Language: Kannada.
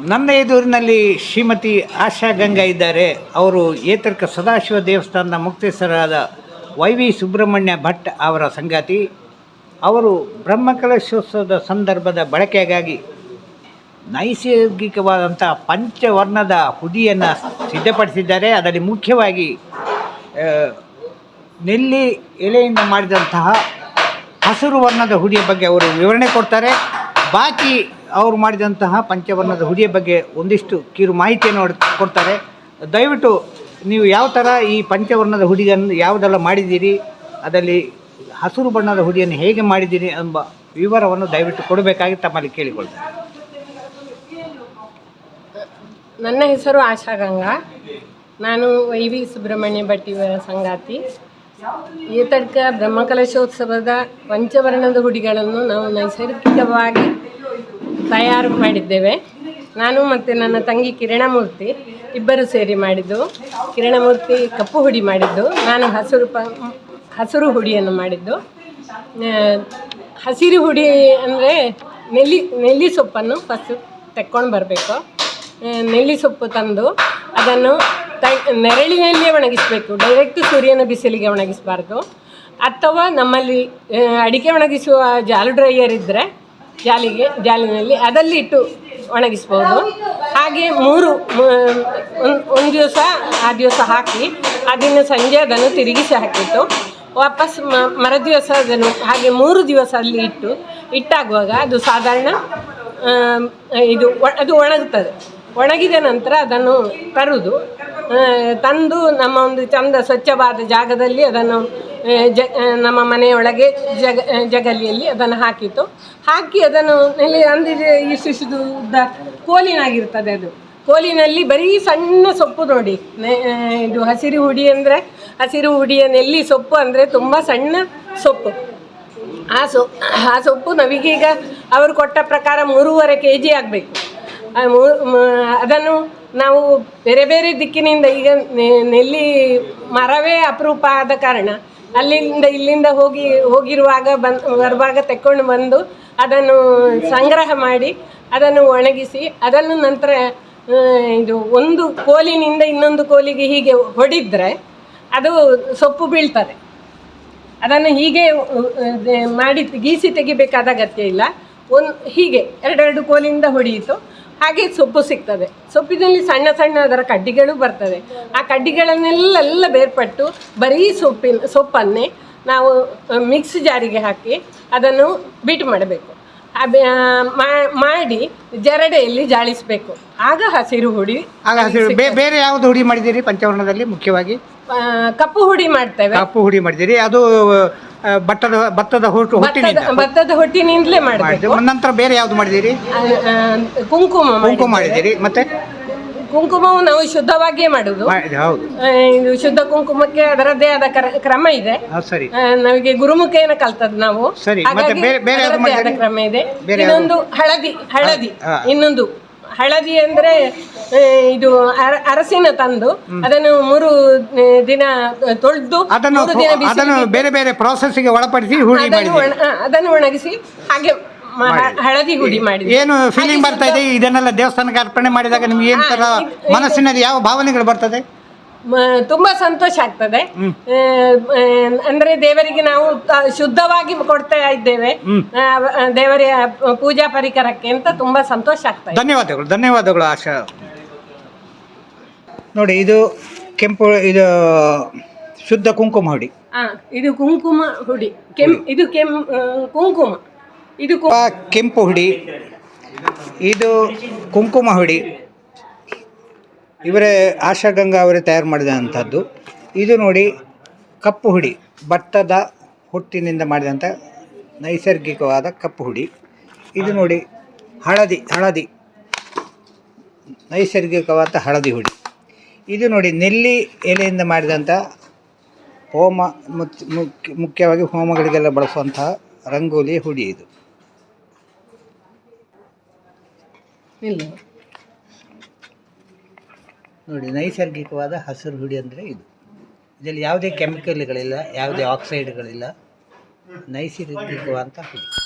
ನನ್ನ ಎದುರಿನಲ್ಲಿ ಶ್ರೀಮತಿ ಆಶಾ ಗಂಗಾ ಇದ್ದಾರೆ. ಅವರು ಏತರ್ಕ ಸದಾಶಿವ ದೇವಸ್ಥಾನದ ಮುಕ್ತೇಶ್ವರಾದ ವೈ ವಿ ಸುಬ್ರಹ್ಮಣ್ಯ ಭಟ್ ಅವರ ಸಂಗಾತಿ. ಅವರು ಬ್ರಹ್ಮಕಲಶೋತ್ಸವದ ಸಂದರ್ಭದ ಬಳಕೆಗಾಗಿ ನೈಸರ್ಗಿಕವಾದಂಥ ಪಂಚವರ್ಣದ ಹುದಿಯನ್ನು ಸಿದ್ಧಪಡಿಸಿದ್ದಾರೆ. ಅದರಲ್ಲಿ ಮುಖ್ಯವಾಗಿ ನೆಲ್ಲಿ ಎಲೆಯಿಂದ ಮಾಡಿದಂತಹ ಹಸಿರು ವರ್ಣದ ಹುಡಿಯ ಬಗ್ಗೆ ಅವರು ವಿವರಣೆ ಕೊಡ್ತಾರೆ. ಬಾಕಿ ಅವರು ಮಾಡಿದಂತಹ ಪಂಚವರ್ಣದ ಹುಡಿಯ ಬಗ್ಗೆ ಒಂದಿಷ್ಟು ಕಿರು ಮಾಹಿತಿಯನ್ನು ಕೊಡ್ತಾರೆ. ದಯವಿಟ್ಟು ನೀವು ಯಾವ ಥರ ಈ ಪಂಚವರ್ಣದ ಹುಡಿಯನ್ನು ಯಾವುದೆಲ್ಲ ಮಾಡಿದ್ದೀರಿ, ಅದರಲ್ಲಿ ಹಸಿರು ಬಣ್ಣದ ಹುಡಿಯನ್ನು ಹೇಗೆ ಮಾಡಿದ್ದೀರಿ ಎಂಬ ವಿವರವನ್ನು ದಯವಿಟ್ಟು ಕೊಡಬೇಕಾಗಿ ತಮ್ಮಲ್ಲಿ ಕೇಳಿಕೊಳ್ತಾರೆ ನನ್ನ ಹೆಸರು ಆಶಾ ಗಂಗಾ. ನಾನು ವೈ ವಿ ಸುಬ್ರಹ್ಮಣ್ಯ ಭಟ್ ಇವರ ಸಂಗಾತಿ. ಏತಡ್ಕ ಬ್ರಹ್ಮಕಲಶೋತ್ಸವದ ಪಂಚವರ್ಣದ ಹುಡಿಗಳನ್ನು ನಾವು ನೈಸರ್ಗಿಕವಾಗಿ ತಯಾರು ಮಾಡಿದ್ದೇವೆ. ನಾನು ಮತ್ತು ನನ್ನ ತಂಗಿ ಕಿರಣಮೂರ್ತಿ ಇಬ್ಬರು ಸೇರಿ ಮಾಡಿದ್ದು. ಕಿರಣಮೂರ್ತಿ ಕಪ್ಪು ಹುಡಿ ಮಾಡಿದ್ದು. ನಾನು ಹಸಿರು ಪ ಹಸಿರು ಹುಡಿಯನ್ನು ಮಾಡಿದ್ದು. ಹಸಿರು ಹುಡಿ ಅಂದರೆ ನೆಲ್ಲಿ ನೆಲ್ಲಿ ಸೊಪ್ಪನ್ನು ಫಸ್ಟು ತೆಕ್ಕೊಂಡು ಬರಬೇಕು. ನೆಲ್ಲಿ ಸೊಪ್ಪು ತಂದು ಅದನ್ನು ತ, ನೆರಳಿನಲ್ಲಿಯೇ ಒಣಗಿಸಬೇಕು. ಡೈರೆಕ್ಟ್ ಸೂರ್ಯನ ಬಿಸಿಲಿಗೆ ಒಣಗಿಸಬಾರ್ದು. ಅಥವಾ ನಮ್ಮಲ್ಲಿ ಅಡಿಕೆ ಒಣಗಿಸುವ ಜಾಲು ಡ್ರೈಯರ್ ಇದ್ದರೆ ಜಾಲಿಗೆ, ಜಾಲಿನಲ್ಲಿ ಅದಲ್ಲಿ ಇಟ್ಟು ಒಣಗಿಸ್ಬೋದು. ಹಾಗೆ ಮೂರು ಒಂದು ದಿವಸ ಆ ದಿವಸ ಹಾಕಿ, ಅದನ್ನು ಸಂಜೆ ಅದನ್ನು ತಿರುಗಿಸಿ ಹಾಕಿಟ್ಟು, ವಾಪಸ್ ಮ, ಮರುದಿವಸ ಅದನ್ನು ಹಾಗೆ ಮೂರು ದಿವಸ ಅಲ್ಲಿ ಇಟ್ಟು, ಇಟ್ಟಾಗುವಾಗ ಅದು ಸಾಧಾರಣ ಇದು ಅದು ಒಣಗುತ್ತದೆ ಒಣಗಿದ ನಂತರ ಅದನ್ನು ತರುವುದು ತಂದು ನಮ್ಮ ಒಂದು ಚಂದ ಸ್ವಚ್ಛವಾದ ಜಾಗದಲ್ಲಿ ಅದನ್ನು ಜ ನಮ್ಮ ಮನೆಯೊಳಗೆ ಜಗ ಜಗಲಿಯಲ್ಲಿ ಅದನ್ನು ಹಾಕಿತ್ತು. ಹಾಕಿ ಅದನ್ನು ನೆಲೆ ಅಂದರೆ ಇಷ್ಟಿಷ್ಟು ಉದ್ದ ಕೋಲಿನಾಗಿರ್ತದೆ ಅದು. ಕೋಲಿನಲ್ಲಿ ಬರೀ ಸಣ್ಣ ಸೊಪ್ಪು ನೋಡಿ. ಇದು ಹಸಿರು ಹುಡಿ ಅಂದರೆ, ಹಸಿರು ಹುಡಿಯ ನೆಲ್ಲಿ ಸೊಪ್ಪು ಅಂದರೆ ತುಂಬ ಸಣ್ಣ ಸೊಪ್ಪು. ಆ ಸೊ, ಆ ಸೊಪ್ಪು ನಮಗೀಗ ಅವರು ಕೊಟ್ಟ ಪ್ರಕಾರ ಮೂರುವರೆ ಕೆ ಜಿ ಆಗಬೇಕು ಅದನ್ನು ನಾವು ಬೇರೆ ಬೇರೆ ದಿಕ್ಕಿನಿಂದ ಈಗ ನೆಲ್ಲಿ ಮರವೇ ಅಪರೂಪ ಆದ ಕಾರಣ ಅಲ್ಲಿಂದ ಇಲ್ಲಿಂದ ಹೋಗಿ ಹೋಗಿರುವಾಗ ಬಂದ್ ಬರುವಾಗ ತೆಕ್ಕೊಂಡು ಬಂದು ಅದನ್ನು ಸಂಗ್ರಹ ಮಾಡಿ ಅದನ್ನು ಒಣಗಿಸಿ ಅದನ್ನು ನಂತರ ಇದು ಒಂದು ಕೋಲಿನಿಂದ ಇನ್ನೊಂದು ಕೋಲಿಗೆ ಹೀಗೆ ಹೊಡಿದ್ರೆ ಅದು ಸೊಪ್ಪು ಬೀಳ್ತದೆ. ಅದನ್ನು ಹೀಗೆ ಮಾಡಿ ಗೀಸಿ ತೆಗಿಬೇಕಾದ ಅಗತ್ಯ ಇಲ್ಲ. ಒಂದು ಹೀಗೆ ಎರಡೆರಡು ಕೋಲಿಂದ ಹೊಡೆಯಿತು. ಹಾಗೆ ಸೊಪ್ಪು ಸಿಗ್ತದೆ. ಸೊಪ್ಪಿನಲ್ಲಿ ಸಣ್ಣ ಸಣ್ಣ ಅದರ ಕಡ್ಡಿಗಳು ಬರ್ತದೆ ಆ ಕಡ್ಡಿಗಳನ್ನೆಲ್ಲ ಬೇರ್ಪಟ್ಟು ಬರೀ ಸೊಪ್ಪಿನ ಸೊಪ್ಪನ್ನೇ ನಾವು ಮಿಕ್ಸ್ ಜಾರಿಗೆ ಹಾಕಿ ಅದನ್ನು ಬೀಟ್ ಮಾಡಬೇಕು. ಮಾಡಿ ಜರಡೆಯಲ್ಲಿ ಜಾಳಿಸಬೇಕು. ಆಗ ಹಸಿರು ಹುಡಿ ಆಗ ಹಸಿರು ಬೇರೆ ಯಾವುದು ಹುಡಿ ಮಾಡಿದ್ದೀರಿ ಪಂಚವರ್ಣದಲ್ಲಿ ಮುಖ್ಯವಾಗಿ? ಕಪ್ಪು ಹುಡಿ ಮಾಡ್ತೇವೆ. ಕಪ್ಪು ಹುಡಿ ಮಾಡಿದಿರಿ ಅದು ಭತ್ತದ ಭತ್ತದ ಹೊಟ್ಟು ಹೊಟ್ಟಿನಿಂದ. ಭತ್ತದ ಭತ್ತದ ಹೊಟ್ಟಿನಿಂದಲೇ ಮಾಡಿದ್ದೀರಿ ನಂತರ ಬೇರೆ ಯಾವ್ದು ಆ, ಕುಂಕುಮ ಮಾಡಿ ಕುಂಕುಮ ಮಾಡಿದಿರಿ ಮತ್ತೆ? ಕುಂಕುಮವು ನಾವು ಶುದ್ಧವಾಗಿಯೇ ಮಾಡುದು. ಮಾಡಿದ್ದೀರಿ, ಹೌದು. ಆ, ಇದು ಶುದ್ಧ ಕುಂಕುಮಕ್ಕೆ ಅದರದ್ದೇ ಆದ ಕರ- ಕ್ರಮ ಇದೆ. ಸರಿ. ಆ, ನಮಗೆ ಗುರುಮುಖೇನ ಕಲ್ತದ್ದು ನಾವು. ಸರಿ, ಮತ್ತೆ ಬೇರೆ- ಬೇರೆ ಯಾವ್ದು ಅದರದ್ದೇ ಆದ ಮಾಡಿದ್ದೀರಿ? ಕ್ರಮ ಇದೆ. ಬೇರೆ ಇನ್ನೊಂದು ಹಳದಿ ಹಳದಿ. ಹಾ. ಇನ್ನೊಂದು ಹಳದಿ ಅಂದ್ರೆ ಇದು ಅರ- ಅರಸಿನ ತಂದು ಅದನ್ನು ಮೂರು ಆ, ದಿನ ತೊಳೆದು ಅದನ್ನು ಮೂರು ದಿನ ಬಿಸಿ ಅದನ್ನು ಬೇರೆ ಬೇರೆ ಪ್ರಾಸೆಸ್ಗೆ ಒಳಪಡಿಸಿ ಹುಳಿ ಅದನ್ನು ಮಾಡಿದ್ದೀರಿ ಒಣ- ಆ, ಅದನ್ನು ಒಣಗಿಸಿ ಹಾಗೆ ಮ- ಹಳದಿ ಹುಡಿ ಮಾಡಿ ಏನು ಫೀಲಿಂಗ್ ಬರ್ತಾ ಇದೆ? ಇದನ್ನೆಲ್ಲ ದೇವಸ್ಥಾನಕ್ಕೆ ಅರ್ಪಣೆ ಮಾಡಿದಾಗ ನಿಮ್ಗೆ ಏನ್ ತರ ಮನಸ್ಸಿನಲ್ಲಿ ಯಾವ ಭಾವನೆಗಳು ಬರ್ತದೆ? ಮ- ತುಂಬಾ ಸಂತೋಷ ಆಗ್ತದೆ. ಆ, ಅಂದ್ರೆ ದೇವರಿಗೆ ನಾವು ತ- ಶುದ್ಧವಾಗಿ ಕೊಡ್ತಾ ಇದ್ದೇವೆ. ಆ, ಆ, ದೇವರ ಪೂಜಾ ಪರಿಕರಕ್ಕೆ ಅಂತ ತುಂಬಾ ಸಂತೋಷ ಆಗ್ತದೆ ಇದೆ. ಧನ್ಯವಾದಗಳು ಧನ್ಯವಾದಗಳು ಆಶಾ. ನೋಡಿ ಇದು ಕೆಂಪು ಇದು ಶುದ್ಧ ಕುಂಕುಮ ಹುಡಿ. ಆ, ಇದು ಕುಂಕುಮ ಹುಡಿ. ಕೆಂ ಇದು ಕೆಂ ಆ, ಕುಂಕುಮ. ಇದು ಕು- ಆ ಕೆಂಪು ಹುಡಿ. ಇದು ಕುಂಕುಮ ಹುಡಿ. ಇವರೇ ಆಶಾ ಗಂಗಾ ಅವರೇ ತಯಾರು ಮಾಡಿದಂಥದ್ದು ಇದು ನೋಡಿ ಕಪ್ಪು ಹುಡಿ, ಭತ್ತದ ಹುಟ್ಟಿನಿಂದ ಮಾಡಿದಂಥ ನೈಸರ್ಗಿಕವಾದ ಕಪ್ಪು ಹುಡಿ. ಇದು ನೋಡಿ ಹಳದಿ ಹಳದಿ, ನೈಸರ್ಗಿಕವಾದ ಹಳದಿ ಹುಡಿ. ಇದು ನೋಡಿ ನೆಲ್ಲಿ ಎಲೆಯಿಂದ ಮಾಡಿದಂಥ ಹೋಮ ಮುಖ್ಯವಾಗಿ ಹೋಮಗಳಿಗೆಲ್ಲ ಬಳಸುವಂತಹ ರಂಗೋಲಿ ಹುಡಿ ಇದು. ಇಲ್ಲ. ನೋಡಿ ನೈಸರ್ಗಿಕವಾದ ಹಸಿರು ಹುಡಿ ಅಂದರೆ ಇದು. ಇದರಲ್ಲಿ ಯಾವುದೇ ಕೆಮಿಕಲ್ಗಳಿಲ್ಲ ಯಾವುದೇ ಆಕ್ಸೈಡ್ಗಳಿಲ್ಲ. ನೈಸರ್ಗಿಕವಾದಂಥ ಹುಡಿ.